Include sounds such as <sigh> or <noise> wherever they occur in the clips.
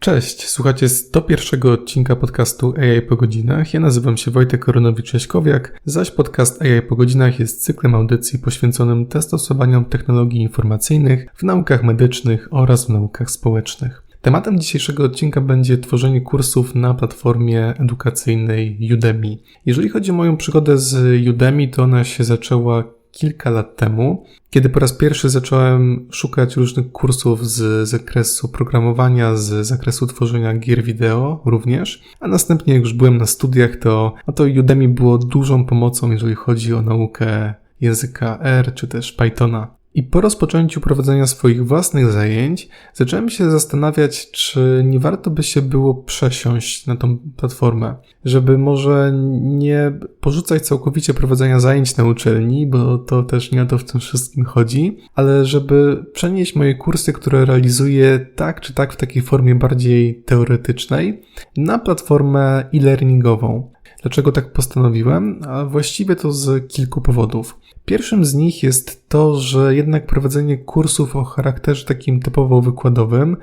Cześć, słuchacie 101 odcinka podcastu AI po godzinach. Ja nazywam się Wojtek Koronowicz-Jaśkowiak, zaś podcast AI po godzinach jest cyklem audycji poświęconym testosowaniom technologii informacyjnych w naukach medycznych oraz w naukach społecznych. Tematem dzisiejszego odcinka będzie tworzenie kursów na platformie edukacyjnej Udemy. Jeżeli chodzi o moją przygodę z Udemy, to ona się zaczęła kilka lat temu, kiedy po raz pierwszy zacząłem szukać różnych kursów z zakresu programowania, z zakresu tworzenia gier wideo również, a następnie jak już byłem na studiach, to, no to Udemy było dużą pomocą, jeżeli chodzi o naukę języka R czy też Pythona. I po rozpoczęciu prowadzenia swoich własnych zajęć, zacząłem się zastanawiać, czy nie warto by się było przesiąść na tą platformę, żeby może nie porzucać całkowicie prowadzenia zajęć na uczelni, bo to też nie o to w tym wszystkim chodzi, ale żeby przenieść moje kursy, które realizuję tak czy tak w takiej formie bardziej teoretycznej, na platformę e-learningową. Dlaczego tak postanowiłem? A właściwie to z kilku powodów. Pierwszym z nich jest to, że jednak prowadzenie kursów o charakterze takim typowo wykładowym,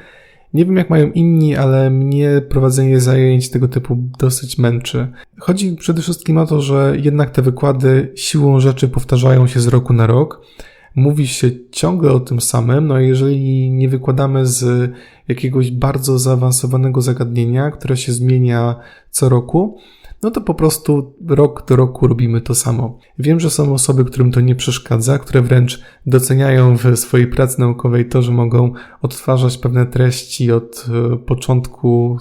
nie wiem jak mają inni, ale mnie prowadzenie zajęć tego typu dosyć męczy. Chodzi przede wszystkim o to, że jednak te wykłady siłą rzeczy powtarzają się z roku na rok. Mówi się ciągle o tym samym, no jeżeli nie wykładamy z jakiegoś bardzo zaawansowanego zagadnienia, które się zmienia co roku, no to po prostu rok do roku robimy to samo. Wiem, że są osoby, którym to nie przeszkadza, które wręcz doceniają w swojej pracy naukowej to, że mogą odtwarzać pewne treści od e, początku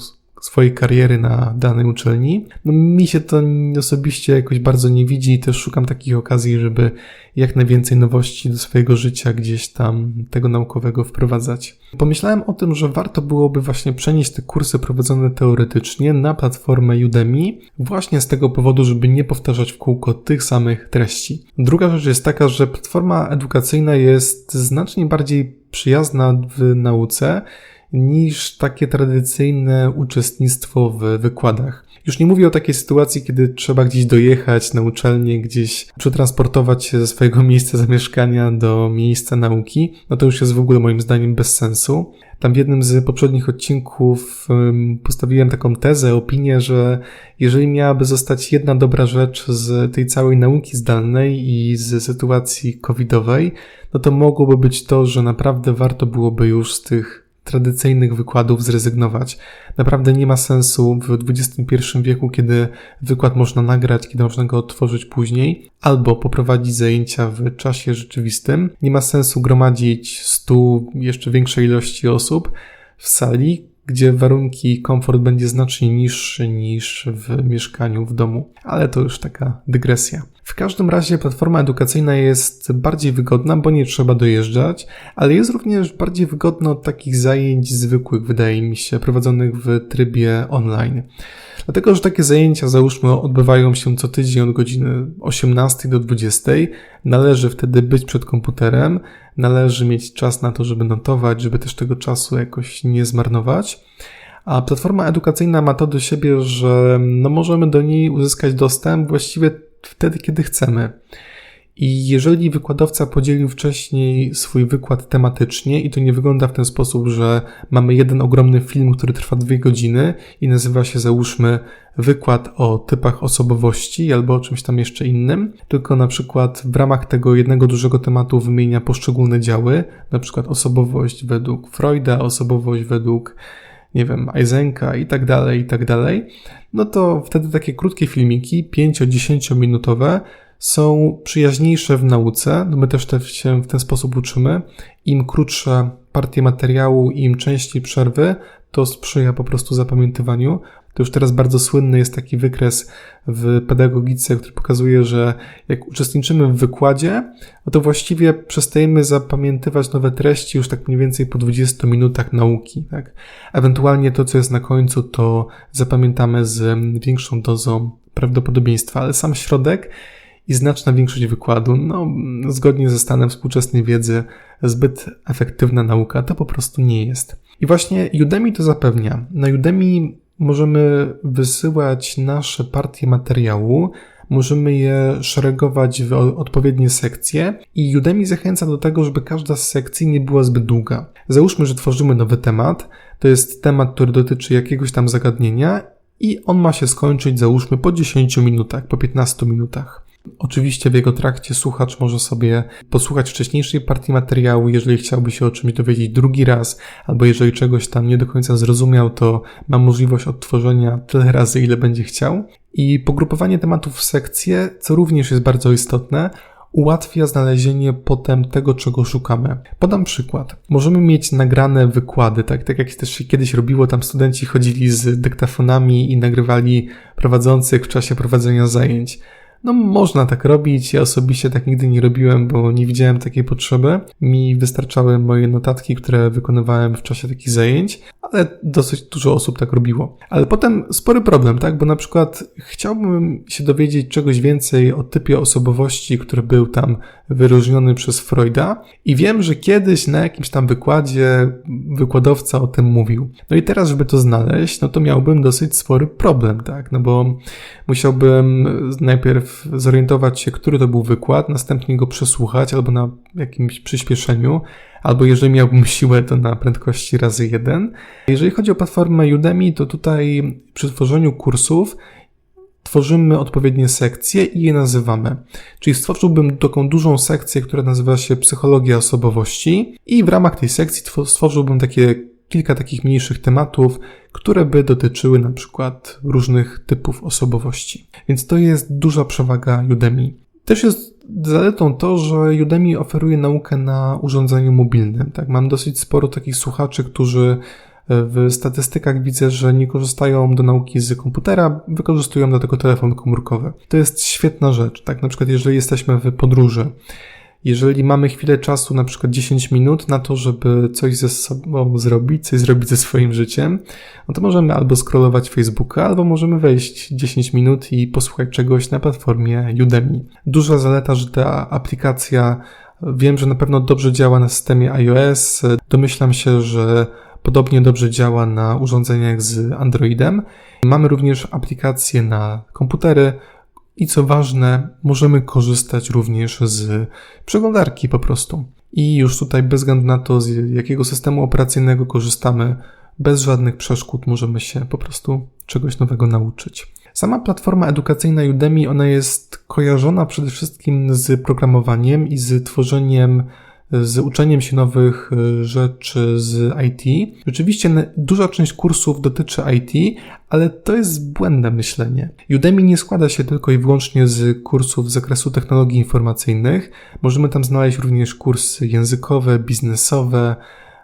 swojej kariery na danej uczelni. No, mi się to osobiście jakoś bardzo nie widzi i też szukam takich okazji, żeby jak najwięcej nowości do swojego życia gdzieś tam tego naukowego wprowadzać. Pomyślałem o tym, że warto byłoby właśnie przenieść te kursy prowadzone teoretycznie na platformę Udemy, właśnie z tego powodu, żeby nie powtarzać w kółko tych samych treści. Druga rzecz jest taka, że platforma edukacyjna jest znacznie bardziej przyjazna w nauce, niż takie tradycyjne uczestnictwo w wykładach. Już nie mówię o takiej sytuacji, kiedy trzeba gdzieś dojechać na uczelnię, gdzieś przetransportować się ze swojego <laughs> miejsca zamieszkania do miejsca nauki. No to już jest w ogóle moim zdaniem bez sensu. Tam w jednym z poprzednich odcinków postawiłem taką tezę, opinię, że jeżeli miałaby zostać jedna dobra rzecz z tej całej nauki zdalnej i z sytuacji covidowej, no to mogłoby być to, że naprawdę warto byłoby już z tych tradycyjnych wykładów zrezygnować. Naprawdę nie ma sensu w XXI wieku, kiedy wykład można nagrać, kiedy można go odtworzyć później, albo poprowadzić zajęcia w czasie rzeczywistym. Nie ma sensu gromadzić stu, jeszcze większej ilości osób w sali, gdzie warunki komfort będzie znacznie niższy niż w mieszkaniu w domu. Ale to już taka dygresja. W każdym razie platforma edukacyjna jest bardziej wygodna, bo nie trzeba dojeżdżać, ale jest również bardziej wygodna od takich zajęć zwykłych, wydaje mi się, prowadzonych w trybie online. Dlatego, że takie zajęcia, załóżmy, odbywają się co tydzień od godziny 18 do 20. Należy wtedy być przed komputerem, należy mieć czas na to, żeby notować, żeby też tego czasu jakoś nie zmarnować. A platforma edukacyjna ma to do siebie, że no możemy do niej uzyskać dostęp właściwie wtedy, kiedy chcemy. I jeżeli wykładowca podzielił wcześniej swój wykład tematycznie, i to nie wygląda w ten sposób, że mamy jeden ogromny film, który trwa dwie godziny i nazywa się, załóżmy, wykład o typach osobowości albo o czymś tam jeszcze innym, tylko na przykład w ramach tego jednego dużego tematu wymienia poszczególne działy, na przykład osobowość według Freuda, osobowość według nie wiem, Eisenka i tak dalej, i tak dalej, no to wtedy takie krótkie filmiki, 5-10 minutowe, są przyjaźniejsze w nauce, no my też się w ten sposób uczymy. Im krótsze partie materiału, im częściej przerwy, to sprzyja po prostu zapamiętywaniu. To już teraz bardzo słynny jest taki wykres w pedagogice, który pokazuje, że jak uczestniczymy w wykładzie, no to właściwie przestajemy zapamiętywać nowe treści już tak mniej więcej po 20 minutach nauki. Tak? Ewentualnie to, co jest na końcu, to zapamiętamy z większą dozą prawdopodobieństwa, ale sam środek i znaczna większość wykładu, no, zgodnie ze stanem współczesnej wiedzy, zbyt efektywna nauka to po prostu nie jest. I właśnie Udemy to zapewnia. Na Udemy możemy wysyłać nasze partie materiału możemy je szeregować w odpowiednie sekcje i Udemy zachęca do tego, żeby każda z sekcji nie była zbyt długa. Załóżmy, że tworzymy nowy temat, to jest temat, który dotyczy jakiegoś tam zagadnienia i on ma się skończyć, załóżmy, po 10 minutach, po 15 minutach. Oczywiście w jego trakcie słuchacz może sobie posłuchać wcześniejszej partii materiału, jeżeli chciałby się o czymś dowiedzieć drugi raz, albo jeżeli czegoś tam nie do końca zrozumiał, to ma możliwość odtworzenia tyle razy, ile będzie chciał. I pogrupowanie tematów w sekcje, co również jest bardzo istotne, ułatwia znalezienie potem tego, czego szukamy. Podam przykład. Możemy mieć nagrane wykłady, tak, tak jak też się kiedyś robiło, tam studenci chodzili z dyktafonami i nagrywali prowadzących w czasie prowadzenia zajęć. No, można tak robić. Ja osobiście tak nigdy nie robiłem, bo nie widziałem takiej potrzeby. Mi wystarczały moje notatki, które wykonywałem w czasie takich zajęć, ale dosyć dużo osób tak robiło. Ale potem spory problem, tak? Bo na przykład chciałbym się dowiedzieć czegoś więcej o typie osobowości, który był tam wyróżniony przez Freuda i wiem, że kiedyś na jakimś tam wykładzie wykładowca o tym mówił. No i teraz, żeby to znaleźć, no to miałbym dosyć spory problem, tak? No bo musiałbym najpierw zorientować się, który to był wykład, następnie go przesłuchać albo na jakimś przyspieszeniu, albo jeżeli miałbym <laughs> siłę, to na prędkości razy jeden. Jeżeli chodzi o platformę Udemy, to tutaj przy tworzeniu kursów tworzymy odpowiednie sekcje i je nazywamy. Czyli stworzyłbym taką dużą sekcję, która nazywa się psychologia osobowości i w ramach tej sekcji stworzyłbym takie kilka takich mniejszych tematów, które by dotyczyły na przykład różnych typów osobowości. Więc to jest duża przewaga Udemy. Też jest zaletą to, że Udemy oferuje naukę na urządzeniu mobilnym. Tak, mam dosyć sporo takich słuchaczy, którzy w statystykach widzę, że nie korzystają do nauki z komputera, wykorzystują do tego telefon komórkowy. To jest świetna rzecz, tak? Na przykład, jeżeli jesteśmy w podróży, jeżeli mamy chwilę czasu, na przykład 10 minut na to, żeby coś ze sobą zrobić, coś zrobić ze swoim życiem, no to możemy albo scrollować Facebooka, albo możemy wejść 10 minut i posłuchać czegoś na platformie Udemy. Duża zaleta, że ta aplikacja wiem, że na pewno dobrze działa na systemie iOS. Domyślam się, że Podobnie dobrze działa na urządzeniach z Androidem. Mamy również aplikacje na komputery i co ważne, możemy korzystać również z przeglądarki po prostu. I już tutaj bez względu na to, z jakiego systemu operacyjnego korzystamy, bez żadnych przeszkód możemy się po prostu czegoś nowego nauczyć. Sama platforma edukacyjna Udemy, ona jest kojarzona przede wszystkim z programowaniem i z tworzeniem z uczeniem się nowych e, rzeczy z IT. Rzeczywiście duża część kursów dotyczy IT, ale to jest błędne myślenie. Udemy nie składa się tylko i wyłącznie z kursów z zakresu technologii informacyjnych. Możemy tam znaleźć również kursy językowe, biznesowe,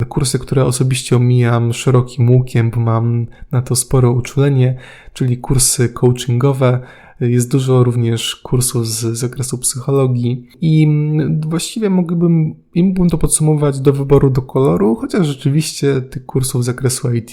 kursy, które osobiście omijam szerokim łukiem, bo mam na to sporo uczulenie, czyli kursy coachingowe, jest dużo również kursów z zakresu psychologii i właściwie mógłbym, i mógłbym to podsumować do wyboru do koloru, chociaż rzeczywiście tych kursów z zakresu IT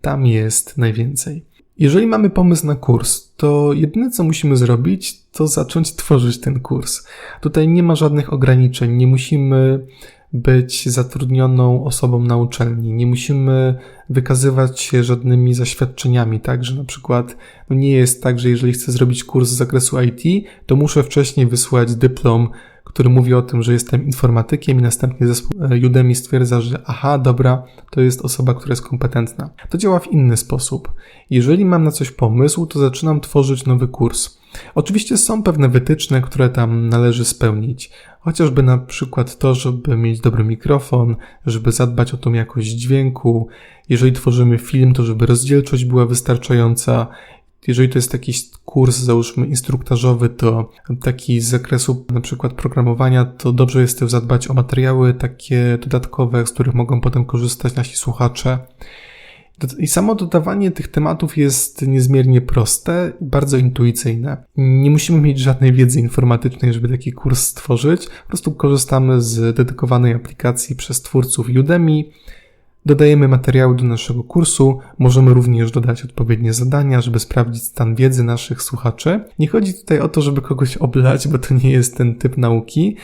tam jest najwięcej. Jeżeli mamy pomysł na kurs, to jedyne co musimy zrobić, to zacząć tworzyć ten kurs. Tutaj nie ma żadnych ograniczeń, nie musimy być zatrudnioną osobą na uczelni. Nie musimy wykazywać się żadnymi zaświadczeniami, tak, że na przykład no nie jest tak, że jeżeli chcę zrobić kurs z zakresu IT, to muszę wcześniej wysłać dyplom, który mówi o tym, że jestem informatykiem i następnie zespół e, Udemy stwierdza, że aha, dobra, to jest osoba, która jest kompetentna. To działa w inny sposób. Jeżeli mam na coś pomysł, to zaczynam tworzyć nowy kurs. Oczywiście są pewne wytyczne, które tam należy spełnić. Chociażby na przykład to, żeby mieć dobry mikrofon, żeby zadbać o tą jakość dźwięku. Jeżeli tworzymy film, to żeby rozdzielczość była wystarczająca. Jeżeli to jest jakiś kurs, załóżmy instruktażowy, to taki z zakresu na przykład programowania, to dobrze jest też zadbać o materiały takie dodatkowe, z których mogą potem korzystać nasi słuchacze. I samo dodawanie tych tematów jest niezmiernie proste, bardzo intuicyjne. Nie musimy mieć żadnej wiedzy informatycznej, żeby taki kurs stworzyć. Po prostu korzystamy z dedykowanej aplikacji przez twórców Udemy. Dodajemy materiały do naszego kursu, możemy również dodać odpowiednie zadania, żeby sprawdzić stan wiedzy naszych słuchaczy. Nie chodzi tutaj o to, żeby kogoś oblać, bo to nie jest ten typ nauki.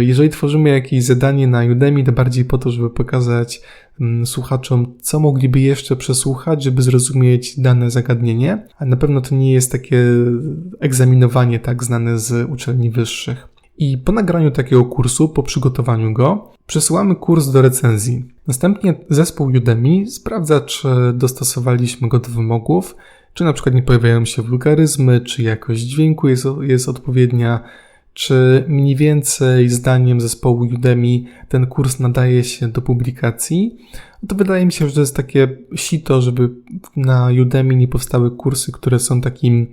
Jeżeli tworzymy jakieś zadanie na Udemy, to bardziej po to, żeby pokazać słuchaczom, co mogliby jeszcze przesłuchać, żeby zrozumieć dane zagadnienie, a na pewno to nie jest takie egzaminowanie tak znane z uczelni wyższych. I po nagraniu takiego kursu, po przygotowaniu go, przesyłamy kurs do recenzji. Następnie zespół Udemy sprawdza, czy dostosowaliśmy go do wymogów, czy na przykład nie pojawiają się wulgaryzmy, czy jakość dźwięku jest, jest odpowiednia, czy mniej więcej zdaniem zespołu Udemy ten kurs nadaje się do publikacji, to wydaje mi się, że to jest takie sito, żeby na Udemy nie powstały kursy, które są takim,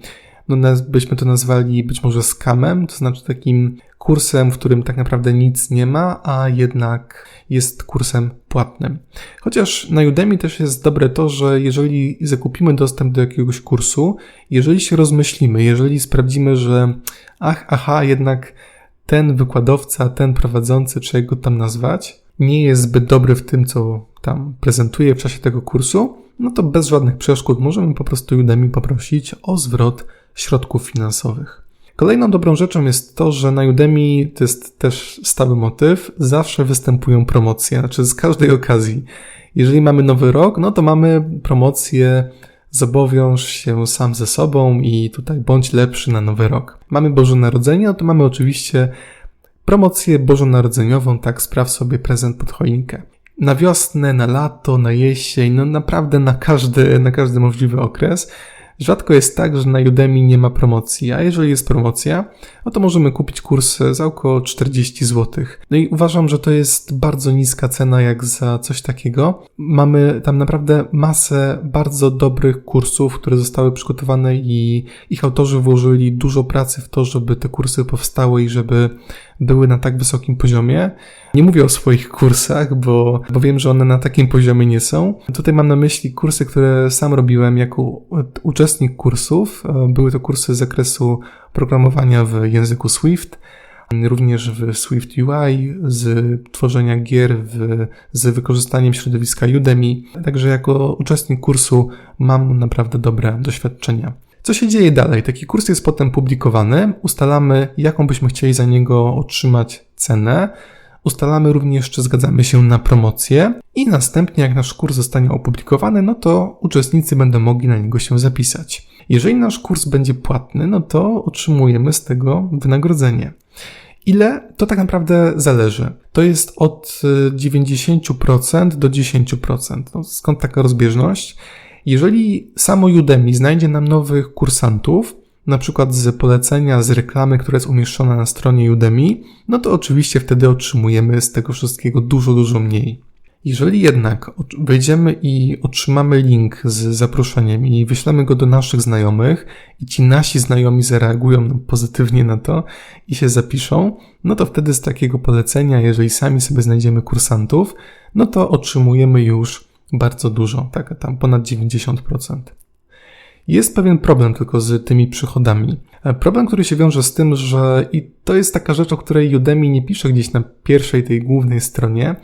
no byśmy to nazwali być może skamem, to znaczy takim kursem, w którym tak naprawdę nic nie ma, a jednak jest kursem płatnym. Chociaż na Udemy też jest dobre to, że jeżeli zakupimy dostęp do jakiegoś kursu, jeżeli się rozmyślimy, jeżeli sprawdzimy, że ach, aha, jednak ten wykładowca, ten prowadzący, czy jak go tam nazwać, nie jest zbyt dobry w tym, co tam prezentuje w czasie tego kursu, no to bez żadnych przeszkód możemy po prostu Udemy poprosić o zwrot środków finansowych. Kolejną dobrą rzeczą jest to, że na Udemy to jest też stały motyw, zawsze występują promocje, znaczy z każdej okazji. Jeżeli mamy nowy rok, no to mamy promocję zobowiąż się sam ze sobą i tutaj bądź lepszy na nowy rok. Mamy Boże Narodzenie, no to mamy oczywiście promocję bożonarodzeniową, tak spraw sobie prezent pod choinkę. Na wiosnę, na lato, na jesień, no naprawdę na każdy, na każdy możliwy okres. Rzadko jest tak, że na Udemy nie ma promocji, a jeżeli jest promocja, no to możemy kupić kurs za około 40 zł. No i uważam, że to jest bardzo niska cena jak za coś takiego. Mamy tam naprawdę masę bardzo dobrych kursów, które zostały przygotowane i ich autorzy włożyli dużo pracy w to, żeby te kursy powstały i żeby były na tak wysokim poziomie. Nie mówię o swoich kursach, bo, bo wiem, że one na takim poziomie nie są. Tutaj mam na myśli kursy, które sam robiłem jako uczestnik kursów. Były to kursy z zakresu programowania w języku Swift, również w Swift UI, z tworzenia gier w, z wykorzystaniem środowiska Udemy. Także jako uczestnik kursu mam naprawdę dobre doświadczenia. Co się dzieje dalej? Taki kurs jest potem publikowany, ustalamy, jaką byśmy chcieli za niego otrzymać cenę, ustalamy również, czy zgadzamy się na promocję i następnie, jak nasz kurs zostanie opublikowany, no to uczestnicy będą mogli na niego się zapisać. Jeżeli nasz kurs będzie płatny, no to otrzymujemy z tego wynagrodzenie. Ile? To tak naprawdę zależy. To jest od 90% do 10%. No, skąd taka rozbieżność? Jeżeli samo Udemy znajdzie nam nowych kursantów, na przykład z polecenia, z reklamy, która jest umieszczona na stronie Udemy, no to oczywiście wtedy otrzymujemy z tego wszystkiego dużo, dużo mniej. Jeżeli jednak wejdziemy i otrzymamy link z zaproszeniem i wyślemy go do naszych znajomych i ci nasi znajomi zareagują pozytywnie na to i się zapiszą, no to wtedy z takiego polecenia, jeżeli sami sobie znajdziemy kursantów, no to otrzymujemy już bardzo dużo, tak, tam ponad 90%. Jest pewien problem tylko z tymi przychodami. E, problem, który się wiąże z tym, że i to jest taka rzecz, o której Udemy nie pisze gdzieś na pierwszej tej głównej stronie,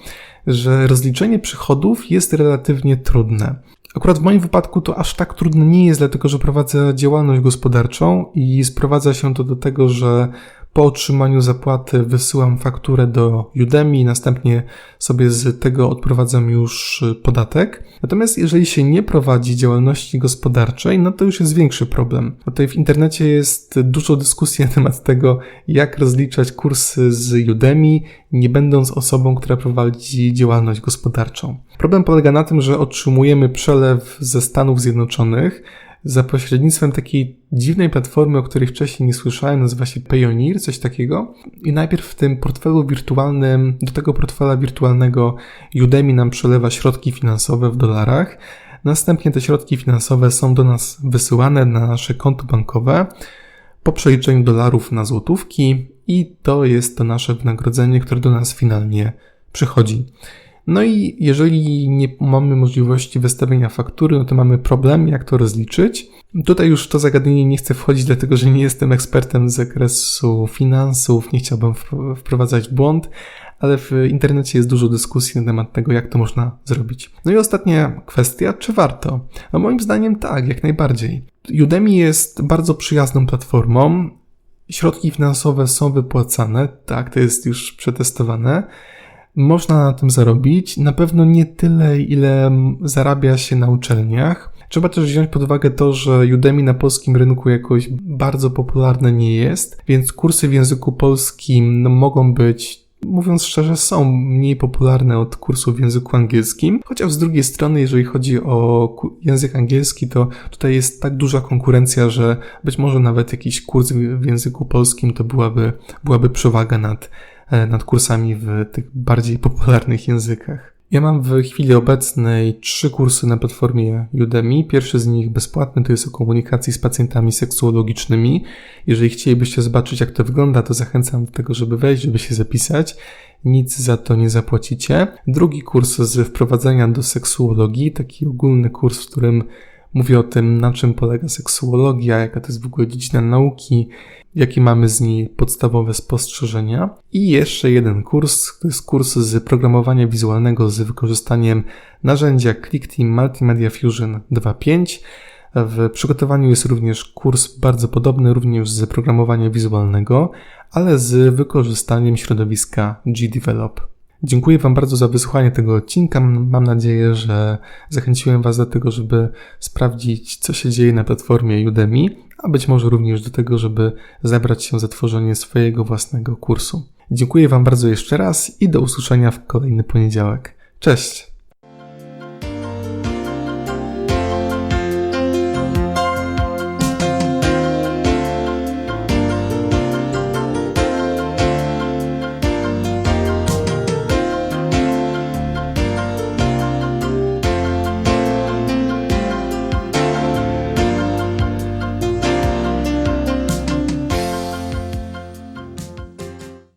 że rozliczenie przychodów jest relatywnie trudne. Akurat w moim wypadku to aż tak trudne nie jest, dlatego że prowadzę działalność gospodarczą i sprowadza się to do tego, że po otrzymaniu zapłaty wysyłam fakturę do Udemy i następnie sobie z tego odprowadzam już podatek. Natomiast jeżeli się nie prowadzi działalności gospodarczej, no to już jest większy problem. Tutaj w internecie jest dużo dyskusji na temat tego, jak rozliczać kursy z Udemy, nie będąc osobą, która prowadzi działalność gospodarczą. Problem polega na tym, że otrzymujemy przelew ze Stanów Zjednoczonych, za pośrednictwem takiej dziwnej platformy, o której wcześniej nie słyszałem, nazywa się Payoneer, coś takiego. I najpierw w tym portfelu wirtualnym, do tego portfela wirtualnego Udemy nam przelewa środki finansowe w dolarach. Następnie te środki finansowe są do nas wysyłane na nasze konto bankowe po przeliczeniu dolarów na złotówki i to jest to nasze wynagrodzenie, które do nas finalnie przychodzi. No i jeżeli nie mamy możliwości wystawienia faktury, no to mamy problem, jak to rozliczyć. Tutaj już w to zagadnienie nie chcę wchodzić, dlatego że nie jestem ekspertem z zakresu finansów, nie chciałbym wprowadzać błąd, ale w internecie jest dużo dyskusji na temat tego, jak to można zrobić. No i ostatnia kwestia, czy warto? No moim zdaniem tak, jak najbardziej. Udemy jest bardzo przyjazną platformą. Środki finansowe są wypłacane, tak, to jest już przetestowane. Można na tym zarobić, na pewno nie tyle, ile zarabia się na uczelniach. Trzeba też wziąć pod uwagę to, że Udemy na polskim rynku jakoś bardzo popularne nie jest, więc kursy w języku polskim no, mogą być mówiąc szczerze, są mniej popularne od kursów w języku angielskim, chociaż z drugiej strony, jeżeli chodzi o język angielski, to tutaj jest tak duża konkurencja, że być może nawet jakiś kurs w języku polskim to byłaby, byłaby przewaga nad, nad kursami w tych bardziej popularnych językach. Ja mam w chwili obecnej trzy kursy na platformie Udemy. Pierwszy z nich bezpłatny to jest o komunikacji z pacjentami seksuologicznymi. Jeżeli chcielibyście zobaczyć, jak to wygląda, to zachęcam do tego, żeby wejść, żeby się zapisać. Nic za to nie zapłacicie. Drugi kurs z wprowadzenia do seksuologii, taki ogólny kurs, w którym mówię o tym, na czym polega seksuologia, jaka to jest w ogóle dziedzina nauki, jakie mamy z niej podstawowe spostrzeżenia. I jeszcze jeden kurs, to jest kurs z programowania wizualnego z wykorzystaniem narzędzia ClickTeam Multimedia Fusion 2.5. W przygotowaniu jest również kurs bardzo podobny, również z programowania wizualnego, ale z wykorzystaniem środowiska GDevelop. Dziękuję Wam bardzo za wysłuchanie tego odcinka. Mam nadzieję, że zachęciłem Was do tego, żeby sprawdzić, co się dzieje na platformie Udemy, a być może również do tego, żeby zabrać się za tworzenie swojego własnego kursu. Dziękuję Wam bardzo jeszcze raz i do usłyszenia w kolejny poniedziałek. Cześć!